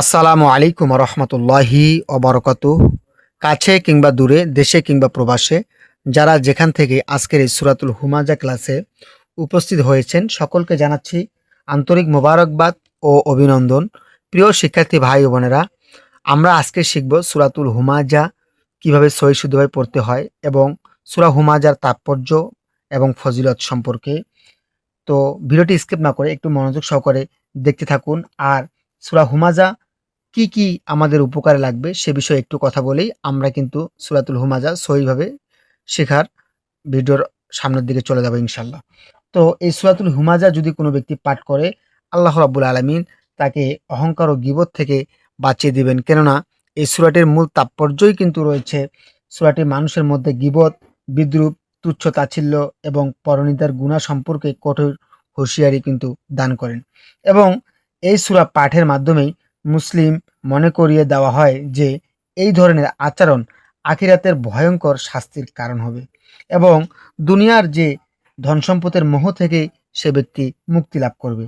আসসালামু আলাইকুম রহমতুল্লাহি অবরকত। কাছে কিংবা দূরে, দেশে কিংবা প্রবাসে, যারা যেখান থেকে আজকের এই সুরাতুল হুমাজা ক্লাসে উপস্থিত হয়েছেন, সকলকে জানাচ্ছি আন্তরিক মোবারকবাদ ও অভিনন্দন। প্রিয় শিক্ষার্থী ভাই বোনেরা, আমরা আজকে শিখব সুরাতুল হুমাজা কীভাবে সহি পড়তে হয় এবং সুরা হুমাজার তাৎপর্য এবং ফজিলত সম্পর্কে। তো ভিডিওটি স্কিপ না করে একটু মনোযোগ সহকারে দেখতে থাকুন। আর সুরা হুমাজা কি কি আমাদের উপকারে লাগবে সে বিষয়ে একটু কথা বলেই আমরা কিন্তু সুরাতুল হুমাজা সহিভাবে শেখার ভিডিওর সামনের দিকে চলে যাব ইনশাল্লাহ তো এই সুরাতুল হুমাজা যদি কোনো ব্যক্তি পাঠ করে, আল্লাহ রাব্বুল আলমিন তাকে অহংকার ও গিবত থেকে বাঁচিয়ে দিবেন। কেননা এই সুরাটির মূল তাৎপর্যই কিন্তু রয়েছে সুরাটি মানুষের মধ্যে গিবত, বিদ্রুপ, তুচ্ছ তাচ্ছিল্য এবং পরনিতার গুণা সম্পর্কে কঠোর হুঁশিয়ারি কিন্তু দান করেন। এবং এই সুরা পাঠের মাধ্যমেই মুসলিম মনে করিয়ে দেওয়া হয় যে এই ধরনের আচরণ আখিরাতের ভয়ঙ্কর শাস্তির কারণ হবে এবং দুনিয়ার যে ধন সম্পদের মোহ থেকে সে ব্যক্তি মুক্তি লাভ করবে।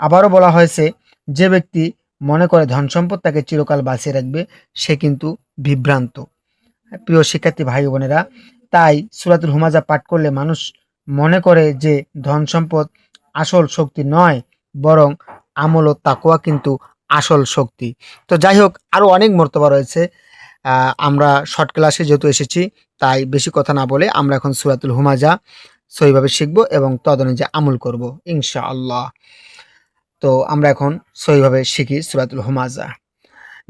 আবারও বলা হয়েছে, যে ব্যক্তি মনে করে ধন সম্পদ তাকে চিরকাল বাঁচিয়ে রাখবে, সে কিন্তু বিভ্রান্ত। প্রিয় শিক্ষার্থী ভাই বোনেরা, তাই সুরাতুল হুমাজা পাঠ করলে মানুষ মনে করে যে ধন সম্পদ আসল শক্তি নয়, বরং আমল ও তাকোয়া কিন্তু আসল শক্তি। তো যাই হোক আরও অনেক মর্তবা রয়েছে। আমরা শর্ট ক্লাসে যেহেতু এসেছি, তাই বেশি কথা না বলে আমরা এখন সুরাতুল হুমাজা সহিভাবে শিখব এবং তদনুযায়ী আমল করব ইনশা আল্লাহ তো আমরা এখন সহিভাবে শিখি সুরাতুল হুমাজা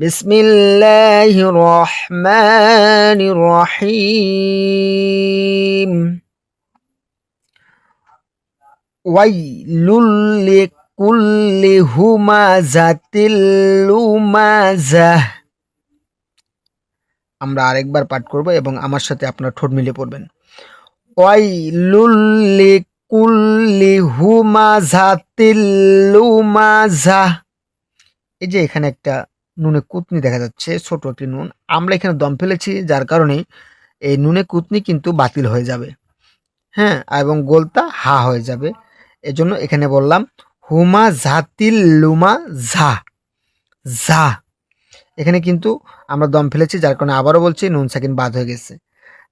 বিসমিল্লাহির রহমানির রহিম। ওয়াইলুল লিকুল্লি হুমাজাতিল লুমাজাহ আমরা আরেকবার পাঠ করব এবং আমার সাথে আপনার ঠোঁট মিলে পড়বেন। ওয়াইলুল লিকুল্লি হুমাজাতিল লুমাজাহ এই যে এখানে একটা নুনে কুতনি দেখা যাচ্ছে, ছোট একটি নুন। আমরা এখানে দম ফেলেছি, যার কারণে এই নুনে কুতনি কিন্তু বাতিল হয়ে যাবে। হ্যাঁ এবং গোলতা হা হয়ে যাবে। এজন্য এখানে বললাম হুমা জাতিল লুমা ঝা ঝা। এখানে কিন্তু আমরা দম ফেলেছি, যার কারণে আবারও বলছি নুন সাকিন বাদ হয়ে গেছে।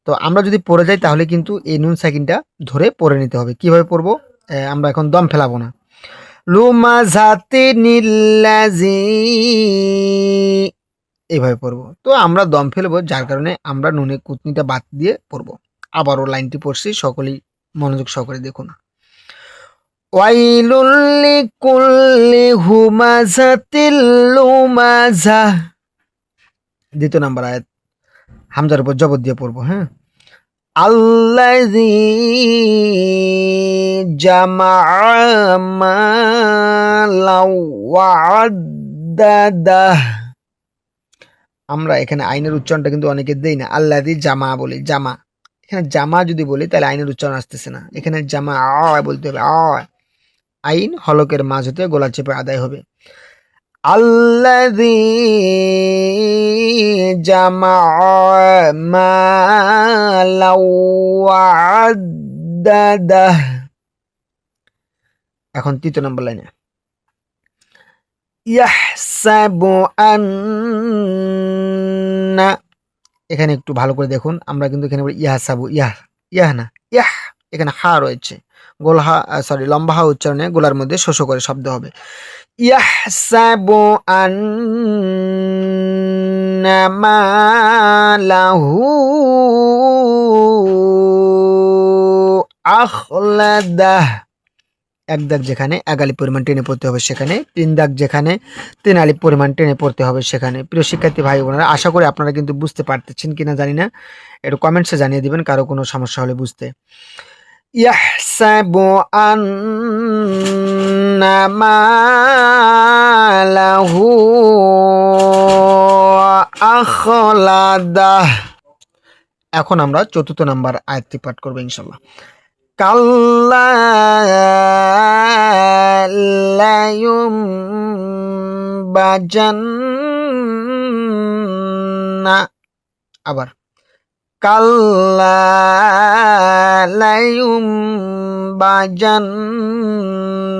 তো আমরা যদি পড়ে যাই, তাহলে কিন্তু এই নুন সাকিনটা ধরে পড়ে নিতে হবে। কীভাবে পড়ব? আমরা এখন দম ফেলাবো না। লুমা জাতি নীলাজি এইভাবে পড়ব। তো আমরা দম ফেলব, যার কারণে আমরা নুনে কুতনিটা বাদ দিয়ে পড়ব। আবারও লাইনটি পড়ছি, সকলেই মনোযোগ সহকারে দেখুন। ওয়াইলুল লিকুল্লি হুমাজাতিল লুমাজা। দ্বিতীয় নাম্বার আয়াত। হামজার উপর জবর দিয়ে পড়ব হ্যাঁ? ওয়া'দ্দাদাহ আমরা এখানে আইনের উচ্চারণটা কিন্তু অনেকে দেই না। আল্লাযী জামা বলি, জামা। এখানে জামা যদি বলি, তাহলে আইনের উচ্চারণ আসতেছে না। এখানে জামা আ বলতে হবে, আ। আইন হলকের মাঝ হতে গোলা চেপে আদায় হবে। মালাও ওয়া'দ্দাদাহ এখন তৃতীয় নম্বর লাইনে। ইয়াহসাবু আন্না। এখানে একটু ভালো করে দেখুন, আমরা কিন্তু এখানে বলি ইয়াহসাবু, ইয়াহ ইয়াহ না, ইয়াহ। এখানে হা রয়েছে। গোল হা সরি লম্বা হা উচ্চারণে গোলার মধ্যে শোষ করে শব্দ হবে। ইয়াহসাবু আন্না মালাহু আখলাদাহ এক দাগ যেখানে, এক আলি পরিমাণ টেনে পড়তে হবে সেখানে, তিন দাগ যেখানে, তিন আলি পরিমাণ টেনে পড়তে হবে সেখানে। প্রিয় শিক্ষার্থী ভাই বোনেরা, আশা করি আপনারা কিন্তু বুঝতে পারতেছেন কিনা জানি না। একটু কমেন্টসে জানিয়ে দিবেন, কারও কোনো সমস্যা হলে বুঝতে। ইয়াহসাবু আন্না মালাহু আখলাদাহ এখন আমরা চতুর্থ নাম্বার আয়াতটি পাঠ করব ইনশাল্লাহ কাল্লা লায়ুম বাজান্না আবার। কাল্লা alaihum bajan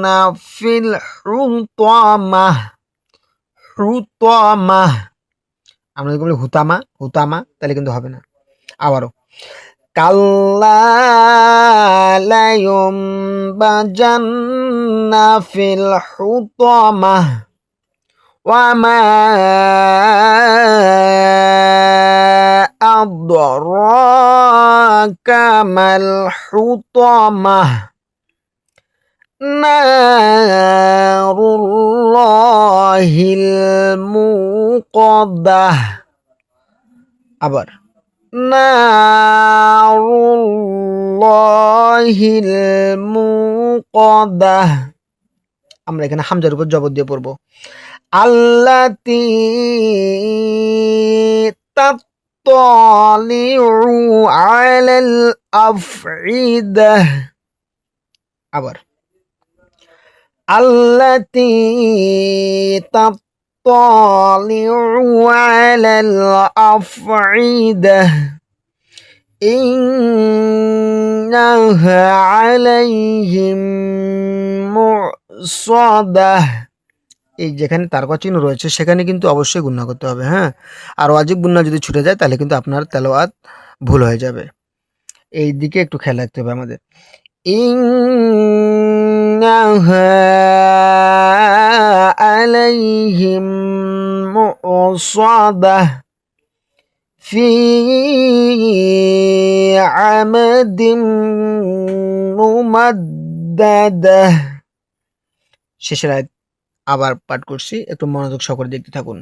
nafil rutama rutama amna likhle hutama hutama tale kintu hobe na abaro kallalayum bajan nafil hutama wa أدراك ما الحطمة نار الله الموقدة আবার نار الله الموقدة আমরা এখানে হামজার উপর জবর দিয়ে পড়বো আল্লাতি يطلع على الأفعدة عبر. التي تطلع على الأفعدة إنها عليهم مؤصدة. এই যেখানে তারকা চিহ্ন রয়েছে সেখানে কিন্তু অবশ্যই গুণনা করতে হবে হ্যাঁ আর ওয়াজিব গুণনা যদি ছুটে যায় তাহলে কিন্তু আপনার তেলাওয়াত ভুল হয়ে যাবে এই দিকে একটু খেয়াল রাখতে হবে আমাদের ইন্নাহা আলাইহিম মুসাদাহ في عمد ممدده শেষের আয়াত আবার পাঠ করছি, একটু মনোযোগ সহকারে দেখতে থাকুন।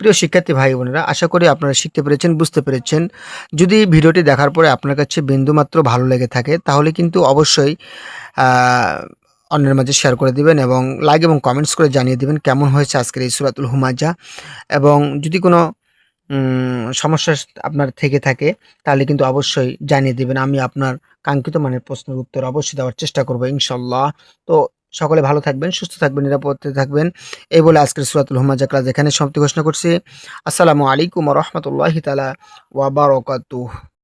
প্রিয় শিক্ষার্থী ভাই বোনেরা, আশা করি আপনারা শিখতে পেরেছেন, বুঝতে পেরেছেন। যদি ভিডিওটি দেখার পরে আপনার কাছে বিন্দুমাত্র ভালো লেগে থাকে, তাহলে কিন্তু অবশ্যই অন্যের মাঝে শেয়ার করে দিবেন এবং লাইক এবং কমেন্টস করে জানিয়ে দিবেন কেমন হয়েছে আজকের এই সুরাতুল হুমাজা এবং যদি কোনো সমস্যা আপনার থেকে থাকে, তাহলে কিন্তু অবশ্যই জানিয়ে দেবেন। আমি আপনার কাঙ্ক্ষিত মানের প্রশ্নের উত্তর অবশ্যই দেওয়ার চেষ্টা করব, ইনশাল্লাহ। তো সকলে ভালো থাকবেন, সুস্থ থাকবেন, নিরাপদে থাকবেন। এই বলে আজকের সুরাতুল হুমাজা ক্লাস এখানে সমাপ্তি ঘোষণা করছি। আসসালামু আলাইকুম রহমতুল্লাহ তালা ওয়াবারকাতুহ